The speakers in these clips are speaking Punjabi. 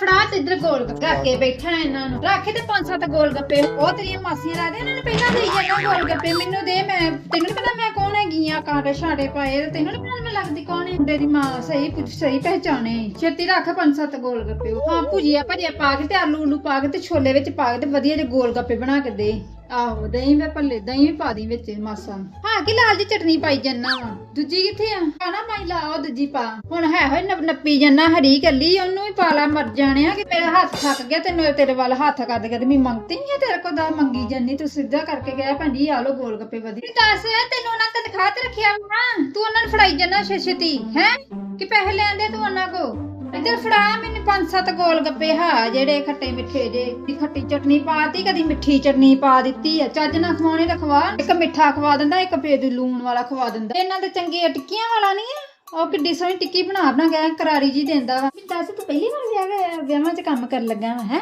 ਫੜਾ ਤੇ ਇੱਧਰ ਗੋਲ ਗੱਪੇ ਰੱਖ ਕੇ ਬੈਠਾ ਇਹਨਾਂ ਨੂੰ। ਰੱਖੇ ਤੇ ਪੰਜ ਸੱਤ ਗੋਲ ਗੱਪੇ। ਉਹ ਤੇਰੀਆਂ ਮਾਸੀਆਂ ਲਾ ਇਹਨਾਂ ਨੂੰ ਪਹਿਲਾਂ ਦੇਈ ਜਾਂਦਾ ਗੋਲ ਗੱਪੇ। ਮੈਨੂੰ ਦੇ, ਮੈਂ, ਤੈਨੂੰ ਨੀ ਪਤਾ ਮੈਂ ਕੌਣ ਹੈਗੀ ਆ, ਕਾਂਟੇ ਛਾੜੇ ਪਾਏ ਤੇ ਤੈਨੂੰ ਨੀ ਪਤਾ ਮੈਂ ਲੱਗਦੀ ਕੌਣ ਹੈ। ਮੁੰਡੇ ਦੀ ਮਾਂ ਸਹੀ ਪੁੱਛ ਸਹੀ ਪਹਿਚਾਣੇ ਛੇਤੀ ਰੱਖ ਪੰਜ ਸੱਤ ਗੋਲ ਗੱਪੇ। ਹਾਂ, ਭੁਜੀਆ ਭਜਿਆ ਪਾ ਕੇ ਤੇ ਆਲੂ ਉਲੂ ਪਾ ਕੇ ਤੇ ਛੋਲੇ ਵਿੱਚ ਪਾ ਕੇ ਤੇ ਵਧੀਆ ਜਿਹੇ ਗੋਲ ਗੱਪੇ ਬਣਾ ਕੇ ਦੇ। ਆਹੋ, ਦਹੀਂ ਮੈਂ ਭੱਲੇ, ਦਹੀਂ ਵੀ ਪਾ ਦੀ ਵਿੱਚ ਮਾਸਾ। ਹਾਂ, ਕਿ ਲਾਲ ਜੀ ਚਟਨੀ ਪਾਈ ਜੰਨਾ ਵਾ? ਦੂਜੀ ਕਿੱਥੇ ਆ? ਆਣਾ ਮਾਈ, ਲਾ ਉਹ ਦੂਜੀ ਪਾ। ਹੁਣ ਹੈ ਹੋਏ ਨੱਪੀ ਜੰਨਾ ਹਰੀ ਕੱਲੀ, ਉਹਨੂੰ ਪਾ ਲਾ ਮਰ ਜਾਣਿਆ ਕਿ ਮੇਰਾ ਹੱਥ ਥੱਕ ਗਿਆ ਤੈਨੂੰ ਤੇਰੇ ਵੱਲ ਹੱਥ ਕਰ ਤੇ ਮੈਂ ਮੰਗਤੀ ਨਹੀਂ ਆ ਤੇਰੇ ਕੋਲ ਦਾ ਮੰਗੀ ਜੰਨੀ, ਤੂੰ ਸਿੱਧਾ ਕਰਕੇ ਗਿਆ ਭੰਡੀ ਆ ਲੋ ਗੋਲ ਗੱਪੇ ਵਧੀਆ। ਦੱਸ, ਤੈਨੂੰ ਉਹਨਾਂ ਤਨਖਾਹ ਤੇ ਰੱਖਿਆ ਹੋਣਾ? ਤੂੰ ਉਹਨਾਂ ਨੂੰ ਫੜਾਈ ਜੰਨਾ ਛੇਤੀ, ਹੈ? ਕਿ ਪੈਸੇ ਲੈਂਦੇ ਤੂੰ ਉਹਨਾਂ ਕੋ ਇੱਧਰ ਫੜਾ ਮੈਨੂੰ ਪੰਜ ਸੱਤ ਗੋਲ ਗੱਪੇ, ਹਾ, ਜਿਹੜੇ ਖੱਟੇ ਮਿੱਠੇ ਜੇ ਦੀ ਖੱਟੀ ਚਟਨੀ ਪਾਤੀ ਕਦੀ ਮਿੱਠੀ ਚਟਨੀ ਪਾ ਦਿੱਤੀ ਆ। ਚੱਜ ਨਾਲ ਖਵਾਉਣੇ ਤਾਂ ਖਵਾ। ਇੱਕ ਮਿੱਠਾ ਖਵਾ ਦਿੰਦਾ, ਇੱਕ ਪੇਦੂ ਲੂਣ ਵਾਲਾ ਖਵਾ ਦਿੰਦਾ। ਇਹਨਾਂ ਦੇ ਚੰਗੇ ਟਿੱਕੀਆਂ ਵਾਲਾ ਨਹੀਂ ਆ? ਉਹ ਕਿੱਡੀ ਸੋਹਣੀ ਟਿੱਕੀ ਬਣਾ ਬਣਾ ਗਿਆ ਕਰਾਰੀ ਜੀ ਦਿੰਦਾ ਵਾ। ਵੀ ਦੱਸ, ਤੂੰ ਪਹਿਲੀ ਵਾਰ ਵਿਆਹ ਵਿਆਹਾਂ 'ਚ ਕੰਮ ਕਰਨ ਲੱਗਾ ਵਾ, ਹੈ?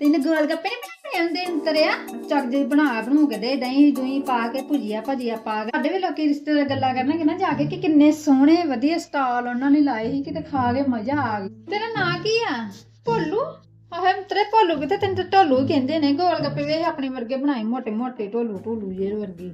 ਤੈਨੂੰ ਗੋਲ ਗੱਪੇ ਨਹੀਂ ਬਣਾਉਣੇ ਆਉਂਦੇ ਅੰਤਰਿਆ? ਚੱਕ ਜੇ ਬਣਾ ਬਣੂ ਕੇ ਦੇ, ਦਹੀਂ ਦੂਈ ਪਾ ਕੇ, ਭੁਜੀਆ ਭਜੀਆ ਪਾ ਕੇ। ਸਾਡੇ ਵੀ ਲੋਕੀ ਰਿਸ਼ਤੇਦਾਰ ਗੱਲਾਂ ਕਰਨਗੇ ਨਾ ਜਾ ਕੇ ਕਿ ਕਿੰਨੇ ਸੋਹਣੇ, ਵਧੀਆ ਸਟਾਲ ਉਹਨਾਂ ਨੇ ਲਾਏ ਸੀ, ਕਿਤੇ ਖਾ ਕੇ ਮਜ਼ਾ ਆ ਗਿਆ। ਤੇਰਾ ਨਾਂ ਕੀ ਆ? ਭੋਲੂ? ਆਹ ਤੇਰੇ ਢੋਲੂ ਕਿਤੇ ਤੈਨੂੰ ਤਾਂ ਢੋਲੂ ਹੀ ਕਹਿੰਦੇ ਨੇ ਗੋਲ ਗੱਪੇ ਵੇਖ ਆਪਣੇ ਵਰਗੇ ਬਣਾਏ ਮੋਟੇ ਮੋਟੇ ਢੋਲੂ ਢੋਲੂ ਜੇ ਵਰਗੇ।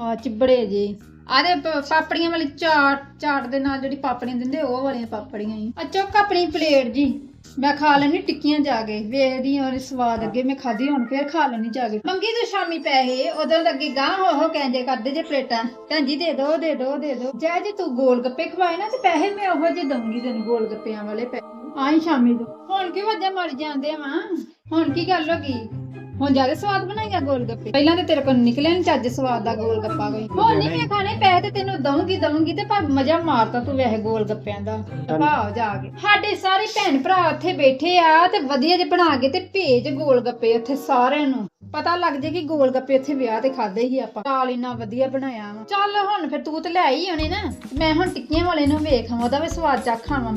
ਆ ਚਿਬੜੇ ਜੇ। ਆਦੇ ਪਾਪੜੀਆਂ ਵਾਲੀ ਚਾਟ ਚਾਟ ਦੇ ਨਾਲ ਜਿਹੜੀ ਪਾਪੜੀਆਂ ਦਿੰਦੇ, ਉਹ ਵਾਲੀਆਂ ਪਾਪੜੀਆਂ ਹੀ। ਆ ਚੁੱਕ ਆਪਣੀ ਪਲੇਟ ਜੀ। ਮੈਂ ਖਾ ਲੈਣੀ ਟਿੱਕੀਆਂ ਜਾ ਕੇ। ਵੇਖਦੀ ਹਾਂ ਸਵਾਦ ਅੱਗੇ, ਮੈਂ ਖਾਧੀ, ਹੁਣ ਫੇਰ ਖਾ ਲੈਣੀ ਜਾ ਕੇ। ਮੰਗੀ ਤੂੰ ਸ਼ਾਮੀ ਪੈਸੇ, ਉਦੋਂ ਦਾ ਅੱਗੇ ਗਾਂ ਹੋ ਹੋ ਕਹਿੰਦੇ, ਕਰਦੇ ਜੇ ਪਲੇਟਾਂ। ਭੈਣ ਜੀ, ਦੇ ਦੋ ਦੇ ਦੋ ਦੇ ਦੋ। ਜੇ ਜੇ ਤੂੰ ਗੋਲ ਗੱਪੇ ਖਵਾਏ ਨਾ, ਤੇ ਪੈਸੇ ਮੈਂ ਉਹੋ ਜਿਹੇ ਦਊਂਗੀ ਤੈਨੂੰ ਗੋਲ ਗੱਪਿਆਂ ਵਾਲੇ ਪੈਸੇ ਆਈ ਸ਼ਾਮੀ ਤੋਂ। ਹੁਣ ਕੀ ਵਜ੍ਹਾ ਮਰ ਜਾਂਦੇ ਵਾਂ। ਹੁਣ ਕੀ ਗੱਲ ਹੋ ਗਈ? ਹੁਣ ਜ਼ਿਆਦਾ ਸਵਾਦ ਬਣਾਈਆ ਗੋਲ ਗੱਪੇ ਪਹਿਲਾਂ ਤੇ ਤੇਰੇ ਕੋਲ ਨਿਕਲਿਆ ਨਹੀਂ ਚੱਜ ਸਵਾਦ ਦਾ ਗੋਲ ਗੱਪਾ ਕੋਈ ਹੁਣ ਨਹੀਂ। ਮੈਂ ਖਾਣੇ ਪੈਸੇ ਤੇ ਤੈਨੂੰ ਦਊਂਗੀ ਦਊਂਗੀ ਤੇ ਪਰ ਮਜ਼ਾ ਮਾਰਤਾ ਤੂੰ ਵੈਸੇ ਗੋਲ ਗੱਪਿਆਂ ਦਾ ਭਾਵ ਜਾ ਕੇ। ਸਾਡੇ ਸਾਰੇ ਭੈਣ ਭਰਾ ਉੱਥੇ ਬੈਠੇ ਆ ਤੇ ਵਧੀਆ ਜਿਹਾ ਬਣਾ ਕੇ ਤੇ ਭੇਜ ਗੋਲ ਗੱਪੇ ਉੱਥੇ ਸਾਰਿਆਂ ਨੂੰ। ਪਤਾ ਲੱਗ ਜੇ ਕਿ ਗੋਲ ਗੱਪੇ ਉੱਥੇ ਵਿਆਹ ਤੇ ਖਾਦੇ ਹੀ ਆਪਾਂ। ਚਾਲ ਇੰਨਾ ਵਧੀਆ ਬਣਾਇਆ ਵਾ। ਚੱਲ ਹੁਣ ਫਿਰ ਤੂੰ ਤੇ ਲੈ ਹੀ ਆਉਣੇ ਨਾ। ਮੈਂ ਹੁਣ ਟਿੱਕੀਆਂ ਵਾਲੇ ਨੂੰ ਵੇਖ ਉਹਦਾ ਵੀ ਸਵਾਦ ਚੱਖਾਂ ਵਾ